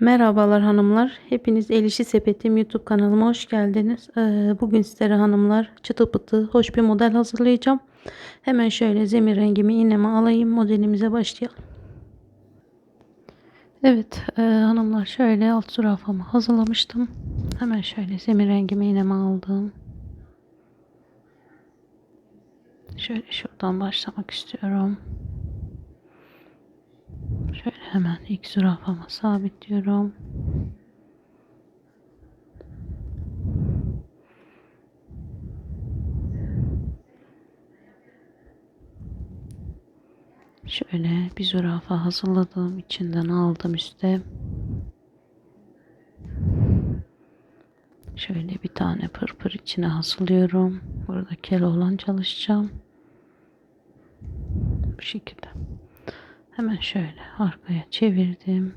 Merhabalar hanımlar. Hepiniz El İşi Sepetim YouTube kanalıma hoş geldiniz. Ee, Bugün sizlere hanımlar çıtı pıtı hoş bir model hazırlayacağım. Hemen şöyle zemin rengimi iğneme alayım. Modelimize başlayalım. Evet e, hanımlar şöyle alt zürafamı hazırlamıştım. Hemen şöyle zemin rengimi iğneme aldım. Şöyle şuradan başlamak istiyorum. Hemen ilk zürafama sabitliyorum. Şöyle bir zürafa hazırladım. içinden aldım üstte. Şöyle bir tane pırpır içine hazırlıyorum. Burada kel olan çalışacağım. Bu şekilde. Hemen şöyle arkaya çevirdim.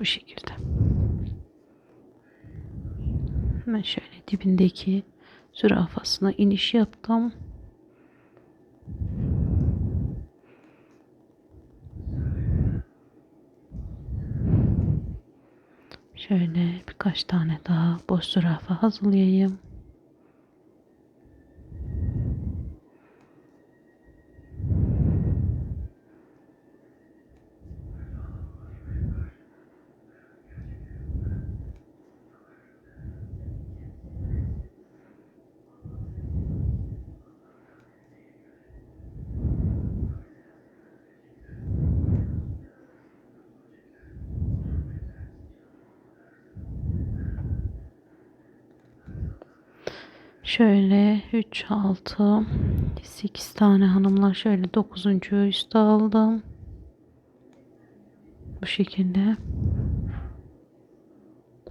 Bu şekilde. Hemen şöyle dibindeki zürafasına iniş yaptım. Şöyle birkaç tane daha boş zürafa hazırlayayım. Şöyle 3, 6, 8 tane hanımlar şöyle 9. üstte aldım. Bu şekilde.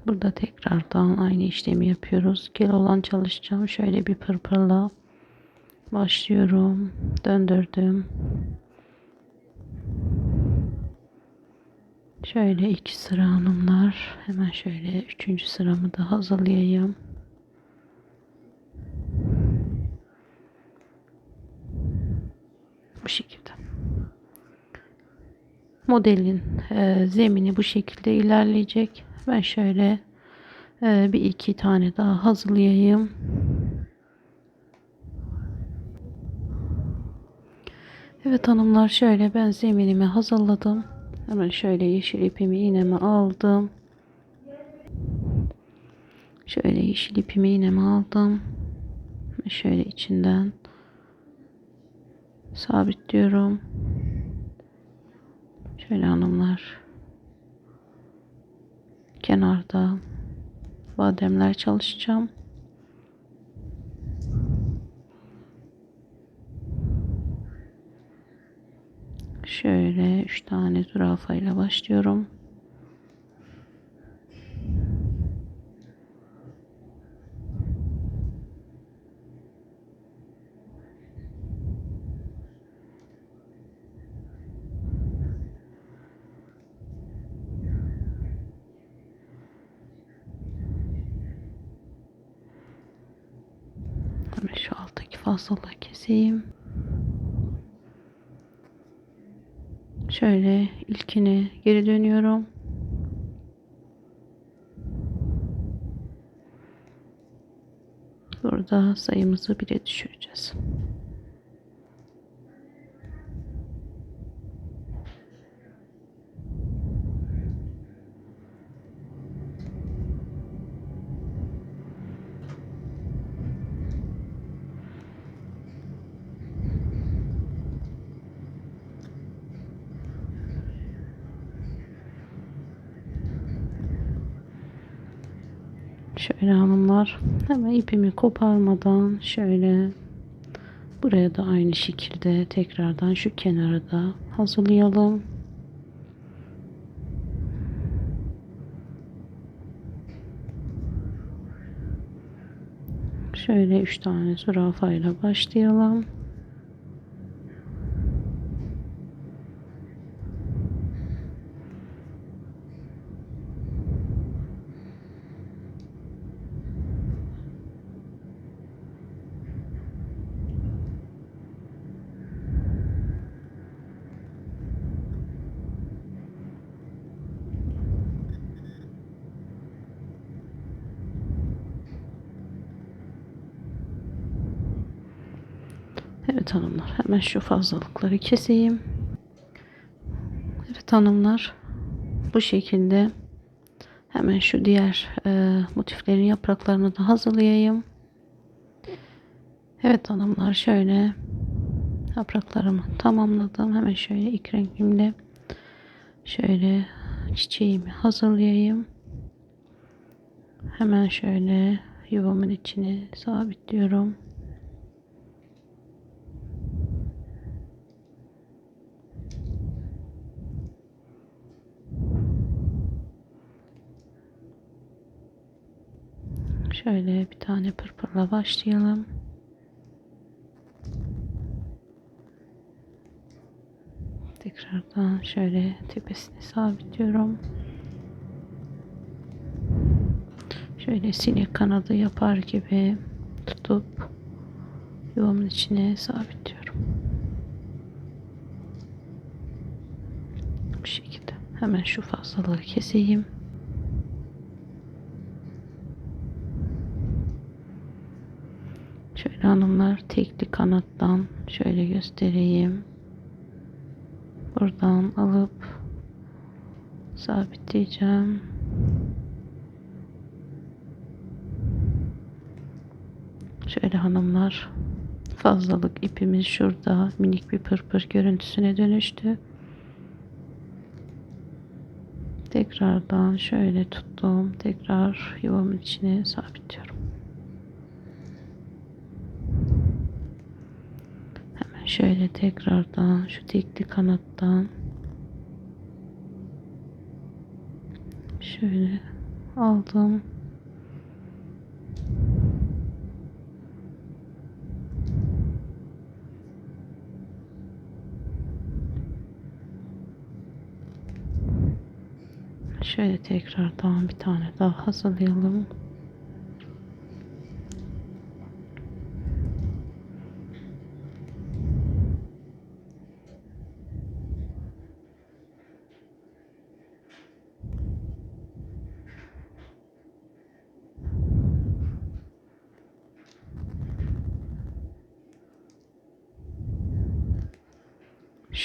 Burada tekrardan aynı işlemi yapıyoruz. Gel olan çalışacağım. Şöyle bir pırpırla başlıyorum. Döndürdüm. Şöyle iki sıra hanımlar. Hemen şöyle üçüncü sıramı da hazırlayayım. Bu şekilde. Modelin e, zemini bu şekilde ilerleyecek. Ben şöyle e, bir iki tane daha hazırlayayım. Evet hanımlar şöyle ben zeminimi hazırladım. Hemen şöyle yeşil ipimi iğneme aldım. Şöyle yeşil ipimi iğneme aldım. Şöyle içinden sabitliyorum. Şöyle hanımlar kenarda bademler çalışacağım. Şöyle üç tane zürafa ile başlıyorum. Hemen şu alttaki fazlalığı keseyim. Şöyle ilkine geri dönüyorum. Burada sayımızı bire düşüreceğiz. Şöyle hanımlar hemen ipimi koparmadan şöyle buraya da aynı şekilde tekrardan şu kenara da hazırlayalım. Şöyle üç tane zürafayla başlayalım. Evet hanımlar hemen şu fazlalıkları keseyim. Evet hanımlar bu şekilde hemen şu diğer e, motiflerin yapraklarını da hazırlayayım. Evet hanımlar şöyle yapraklarımı tamamladım. Hemen şöyle ilk rengimle şöyle çiçeğimi hazırlayayım. Hemen şöyle yuvamın içine sabitliyorum. Şöyle bir tane pırpırla başlayalım. Tekrardan şöyle tepesini sabitliyorum. Şöyle sinek kanadı yapar gibi tutup yuvamın içine sabitliyorum. Bu şekilde. Hemen şu fazlalığı keseyim. Şöyle hanımlar tekli kanattan şöyle göstereyim. Buradan alıp sabitleyeceğim. Şöyle hanımlar fazlalık ipimiz şurada minik bir pırpır görüntüsüne dönüştü. Tekrardan şöyle tuttum. Tekrar yuvamın içine sabitliyorum. Hemen şöyle tekrardan şu tekli kanattan şöyle aldım. Şöyle tekrardan bir tane daha hazırlayalım.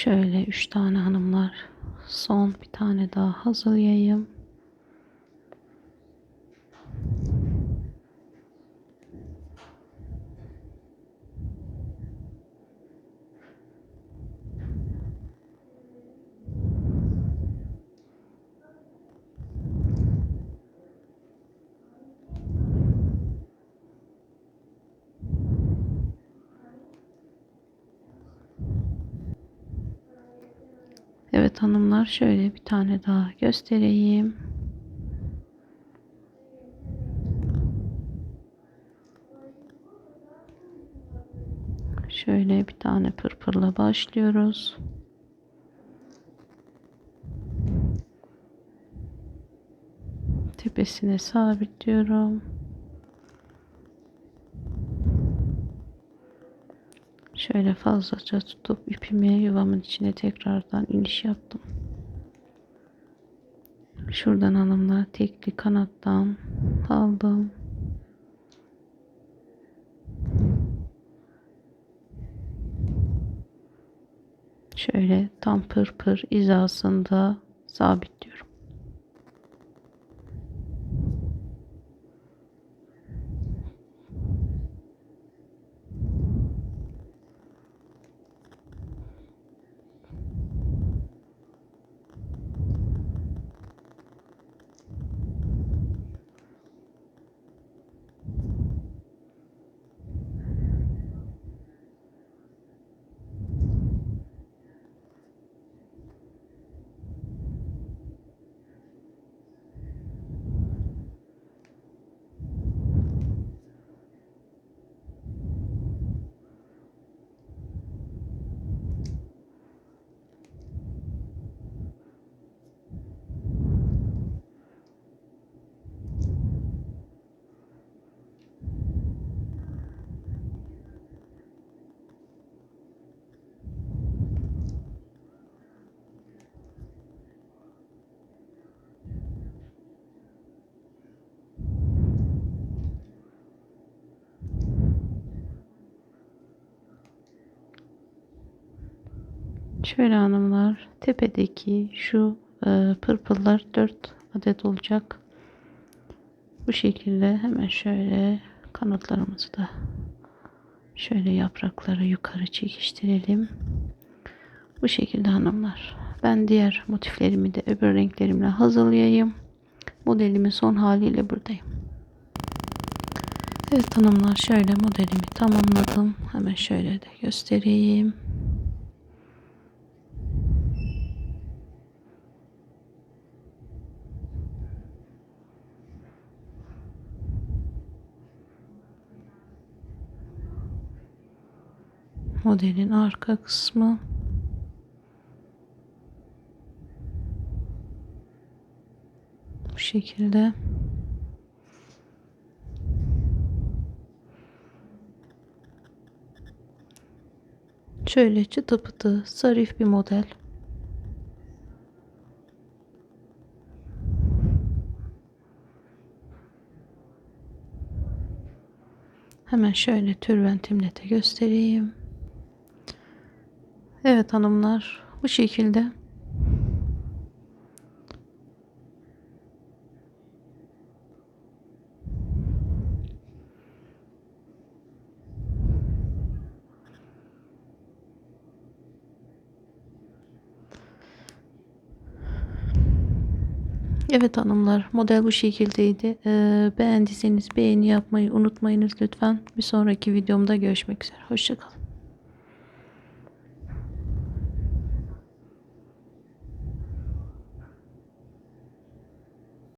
Şöyle üç tane hanımlar son bir tane daha hazırlayayım. Evet hanımlar şöyle bir tane daha göstereyim. Şöyle bir tane pırpırla başlıyoruz. Tepesine sabitliyorum. Şöyle fazlaca tutup ipimi yuvamın içine tekrardan iniş yaptım. Şuradan hanımlar tekli kanattan aldım. Şöyle tam pır pır izasında sabitliyorum. Şöyle hanımlar tepedeki şu e, pırpıllar 4 adet olacak. Bu şekilde hemen şöyle kanatlarımızı da şöyle yaprakları yukarı çekiştirelim. Bu şekilde hanımlar. Ben diğer motiflerimi de öbür renklerimle hazırlayayım. Modelimin son haliyle buradayım. Evet hanımlar şöyle modelimi tamamladım. Hemen şöyle de göstereyim. Modelin arka kısmı. Bu şekilde. Şöyle çıtı pıtı zarif bir model. Hemen şöyle tülbentimle de göstereyim. Evet hanımlar bu şekilde. Evet hanımlar model bu şekildeydi. Ee, beğendiyseniz beğeni yapmayı unutmayınız lütfen. Bir sonraki videomda görüşmek üzere. Hoşçakalın.